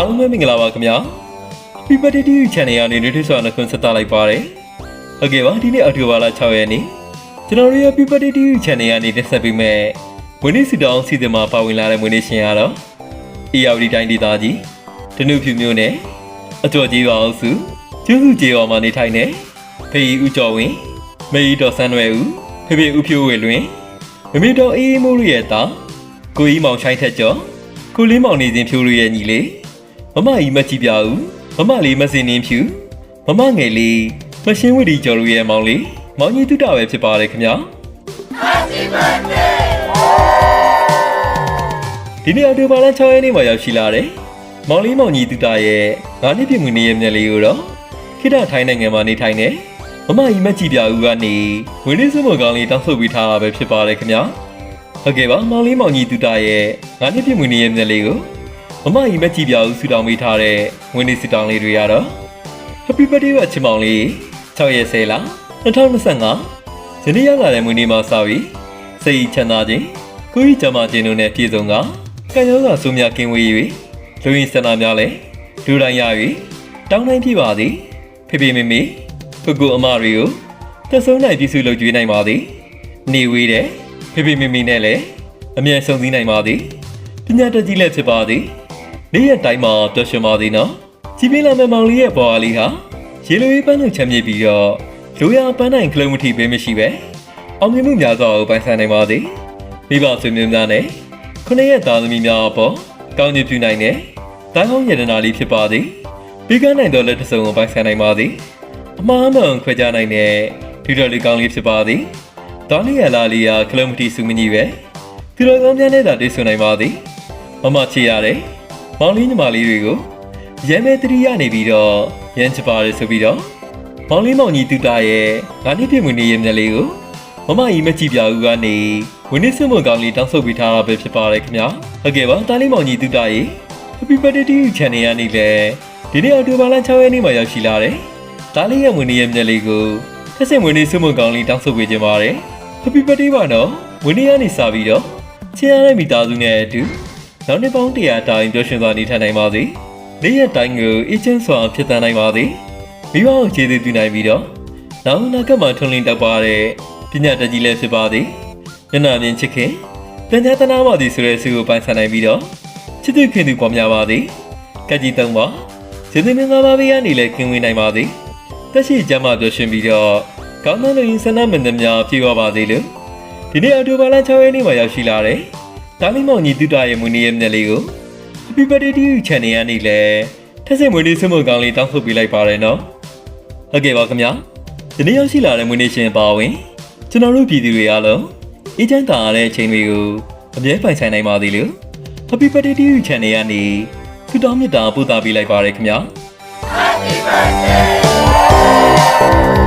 အားလုံးပဲမင်္ဂလာပါခင်ဗျာ Happy Birthday to you channel ကနေနေ့ထွေးစွာနှုတ်ခွန်းဆက်သလိုက်ပါတယ်ဟုတ်ကဲ့ပါဒီနေ့အော်တိုဘာလ6ရက်နေ့ကျွန်တော်တို့ရဲ့ Happy Birthday to you channel ကနေတက်ဆက်ပေးမဲ့မွေးနေ့စီတောင်းစီစဉ်မှာပါဝင်လာတဲ့မွေးနေ့ရှင်ရတော့ ARD တိုင်းဒေသကြီးတနုဖြူမျိုးနဲ့အကျော်ကြီးပါအောင်စုကျူးစုကျေော်မှာနေထိုင်နေဖေးဦးကျော်ဝင်းမေကြီးတော်ဆန်းရွယ်ဦးဖေဖေဦးဖြိုးဝေလွင်မမေတော်အေးအေးမိုးရရဲ့တာကိုကြီးမောင်ချိုင်းထက်ကျော်ကိုလေးမောင်နေစဉ်ဖြိုးရရဲ့ညီလေး မမကြီးမကြည့်ပြဦးမမလေးမစင်နှင်းဖြူမမငယ်လေးမရှင်းဝတီကျော်တို့ရဲ့မောင်လေးမောင်ကြီးတုတပဲဖြစ်ပါတယ်ခင်ဗျာဒီနေ့အော်တိုဘာလ6ရက်နေ့မှာရောက်ရှိလာတယ်။မောင်လေးမောင်ကြီးတူတာရဲ့ငါးနှစ်ပြည့်မွေးနေ့ရဲ့မျက်လေးကိုတော့ခိတထိုင်းနိုင်ငံမှာနေထိုင်နေမမကြီးမကြည့်ပြဦးကနေဝင်းလေးစုမကောင်းလေးတောင်းဆိုပေးထားတာပဲဖြစ်ပါတယ်ခင်ဗျာ။ဟုတ်ကဲ့ပါမောင်လေးမောင်ကြီးတူတာရဲ့ငါးနှစ်ပြည့်မွေးနေ့ရဲ့မျက်လေးကို မမကြီးမကြည့်ပြဦးဆူတောင်းပေးထားတဲ့ဝင်းလေးဆူတောင်းလေးတွေရတော့ Happy birthday ပါချစ်မောင်လေး6ရက်10လ2025ဒီနေ့ရောက်လာတဲ့မွေးနေ့မှာစပြီးစိတ်ချမ်းသာခြင်းကိုကြီးကြမ်းမာခြင်းတို့နဲ့ပြည့်စုံကကံရောဂါဆိုးများကင်းဝေး၍လူရင်းစန္ဒများလည်းလူတိုင်းရ၍တောင်းတိုင်းပြပါသည်ဖေဖေမေမေကိုကိုအမတွေကိုသက်ဆုံးနိုင်ပြည့်စုံလုပ်ကြွေးနိုင်ပါသည်နေဝေးတဲ့ဖေဖေမေမေနဲ့လည်းအမြဲဆုံးစည်းနိုင်ပါသည်ပညာတတ်ကြီးလည်းဖြစ်ပါသည် နေ့ရက်တိုင်းမှာပျော်ရွှင်ပါသည်နော်ကြည်ပြင်းလာမယ့်မောင်လေးရဲ့ဘွားလေးဟာရေလိုရေးပန်းနဲ့ချမ်းမြေ့ပြီးတော့လူရပန်းနိုင်ကလုံးမထီပေးမရှိပဲအောင်မြင်မှုများစွာကိုပိုင်ဆိုင်နိုင်ပါသည်မိဘဆွေမျိုးများနဲ့ခုနှစ်ရက်သားသမီးများအပေါ်ကောင်းချီးပြုနိုင်တဲ့တိုင်ဟောင်းရတနာလေးဖြစ်ပါသည်ပြီးကန်းနိုင်သောလက်တစ်စုံကိုပိုင်ဆိုင်နိုင်ပါသည်အမှားမှန်ခွဲခြားနိုင်တဲ့ဒီတော်လေးကောင်းလေးဖြစ်ပါသည်တောင်းလေးရလာလေးရာကလမတီစုမကြီးပဲဒီလိုကောင်းများနဲ့သာတိတ်ဆွနိုင်ပါသည်မမချေရတယ် မောင်လေးညီမလေးတွေကိုရမ်းမဲတတိယနေပြီးတော့ရမ်းချပါတယ်ဆိုပြီးတော့မောင်လေးမောင်ကြီးတူတာရဲ့ငါနှစ်ပြည့်မွေးနေ့ရဲ့မျက်လေးကိုမမကြီးမကြည့်ပြဘူးကနေဝင်းနေစမွန်ကောင်းလေးတောင်းဆိုပေးထားတာပဲဖြစ်ပါတယ်ခင်ဗျာဟုတ်ကဲ့ပါတားလေးမောင်ကြီးတူတာရေ Happy birthday to you channel ကနေလေဒီနေ့အော်တိုဘာလ6ရက်နေ့မှာရောက်ရှိလာတယ်တားလေးရဲ့ဝင်းနေရဲ့မျက်လေးကိုထက်စင်ဝင်းနေစမွန်ကောင်းလေးတောင်းဆိုပေးခြင်းပါတယ် Happy birthday ပါနော်ဝင်းနေကနေစပြီးတော့ချင်ရတဲ့မိသားစုနဲ့အတူ နောက်နှစ်ပေါင်း100တိုင်ပျော်ရွှင်စွာနေထိုင်နိုင်ပါစေနေ့ရက်တိုင်းကိုအေးချမ်းစွာဖြစ်သန်နိုင်ပါစေမိဘကိုကျေးဇူးပြုနိုင်ပြီးတော့နောက်အနာဂတ်မှာထွန်းလင်းတောက်ပါတဲ့ပညာတတ်ကြီးလည်းဖြစ်ပါသည်ညနာမြင်ချစ်ခင်ပညာတနာပါသည်ဆိုတဲ့ဆုကိုပိုင်ဆိုင်နိုင်ပြီးတော့ချစ်သူခင်သူပေါ်များပါသည်ကက်ကြီးသုံးပါစေတမင်္ဂလာပါဘေးကနေလည်းခင်ဝင်နိုင်ပါသည်တက်ရှိကြမှာပြောရှင်ပြီးတော့ကောင်းသောလူရင်းဆန္ဒမင်းသမ ्या ပြေပါပါသေးလို့ဒီနေ့အော်တိုဘာလ6ရက်နေ့မှာရောက်ရှိလာတယ် တာလီမောင်ကြီးတူတာရဲ့မွေးနေ့ရဲ့မျက်လေးကို Happy birthday to you channel ကနေလည်းထက်စင်မွေးနေ့ဆွေးနွေးကောင်းလေးတောင်းဆိုပေးလိုက်ပါတယ်နော်ဟုတ်ကဲ့ပါခင်ဗျာဒီနေ့ရောက်ရှိလာတဲ့မွေးနေ့ရှင်ပါဝင်ကျွန်တော်တို့ပြည်သူတွေအားလုံးအေးချမ်းသာရတဲ့အချိန်တွေကိုအမြဲပိုင်ဆိုင်နိုင်ပါသေးလို့ Happy Birthday to you channel ကနေဆုတောင်းမေတ္တာပို့သပေးလိုက်ပါရခင်ဗျာ Happy birthday